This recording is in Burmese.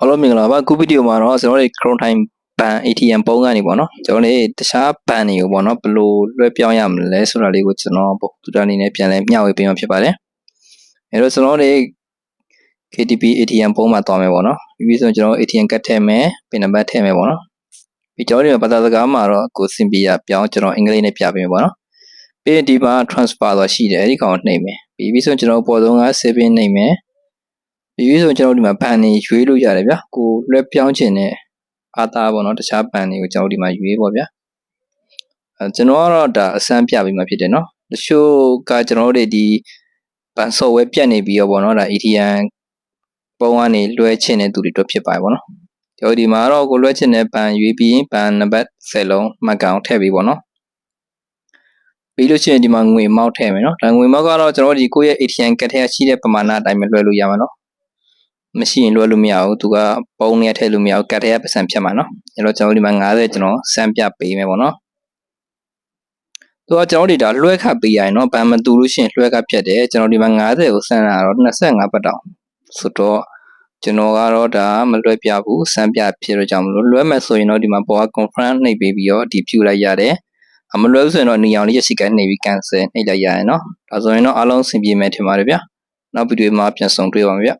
အားလုံးမင်္ဂလာပါအခုဗီဒီယိုမှာတော့ကျွန်တော်တို့ Chrome Time ဘန် ATM ပုံးကနေပေါ့နော်ကျွန်တော်တို့တခြားဘန်တွေကိုပေါ့နော်ဘယ်လိုလွှဲပြောင်းရမလဲဆိုတာလေးကိုကျွန်တော်ပေါ့သူတအနေနဲ့ပြန်လဲမျှဝေပေးမှာဖြစ်ပါတယ်အဲတော့ကျွန်တော်တို့ KTP ATM ပုံးမှာသွားမယ်ပေါ့နော်ပြီးပြီးဆိုကျွန်တော် ATM ကတ်ထည့်မယ်ပင်နံပါတ်ထည့်မယ်ပေါ့နော်ပြီးကျွန်တော်တို့ဘာသာစကားမှာတော့ကိုစင်ပီယာပြောင်းကျွန်တော်အင်္ဂလိပ်နဲ့ပြပေးမယ်ပေါ့နော်ပြီးရင်ဒီမှာ transfer ဆိုတာရှိတယ်အဲ့ဒီကောင်ကိုနှိပ်မယ်ပြီးပြီးဆိုကျွန်တော်ပေါ်ဆုံးက saving နှိပ်မယ် ပြီးပြီဆိုကျွန်တော်တို့ဒီမှာဘန်နေရွေးလို့ရတယ်ဗျာကိုလွှဲပြောင်းခြင်းနဲ့အာသာပေါ့နော်တခြားဘန်တွေကိုကျွန်တော်တို့ဒီမှာရွေးပေါ့ဗျာအဲကျွန်တော်ကတော့ဒါအစမ်းပြပြီးမှဖြစ်တယ်နော်တချို့ကကျွန်တော်တို့ဒီဘန် software ပြတ်နေပြီးတော့ပေါ့နော်ဒါ ATM ပုံကနေလွှဲခြင်းတဲ့သူတွေတော့ဖြစ်ပါတယ်ပေါ့နော်ကျွန်တော်ဒီမှာတော့ကိုလွှဲခြင်းတဲ့ဘန်ရွေးပြီးရင်ဘန်နံပါတ်10လုံးမှတ်ကောင်ထည့်ပြီးပေါ့နော်ပြီးလို့ရှိရင်ဒီမှာငွေမောက်ထည့်မယ်နော်ဒါငွေမောက်ကတော့ကျွန်တော်တို့ဒီကိုယ့်ရဲ့ ATM ကတ်ထဲရှိတဲ့ပမာဏအတိုင်းပဲလွှဲလို့ရမှာနော် မရှိရင်လွှဲလို့မရဘူးသူကပုံနဲ့ထည့်လို့မရဘူးကတ်ထဲကပတ်စံဖြတ်မှာနော်အဲ့တော့ကျွန်တော်ဒီမှာ90ကျွန်တော်စမ်းပြပေးမယ်ပေါ့နော်သူကကျွန်တော်တို့ဒါလွှဲခတ်ပေးရရင်နော်ဗန်မတူလို့ရှိရင်လွှဲခတ်ဖြတ်တယ်ကျွန်တော်ဒီမှာ90ကိုစမ်းတာတော့25ပတ်တောင်ဆိုတော့ကျွန်တော်ကတော့ဒါမလွှဲပြဘူးစမ်းပြဖြစ်တော့ကြောင့်မလို့လွှဲမယ်ဆိုရင်တော့ဒီမှာပေါ်က confirm နှိပ်ပေးပြီးတော့ဒီဖြူလိုက်ရတယ်အမလွှဲဘူးဆိုရင်တော့နေအောင်လေးရရှိကနှိပ်ပြီး cancel နှိပ်လိုက်ရတယ်နော်ဒါဆိုရင်တော့အားလုံးအဆင်ပြေမယ်ထင်ပါတယ်ဗျာနောက်ဗီဒီယိုမှာပြန်ဆုံတွေ့ပါမယ်ဗျ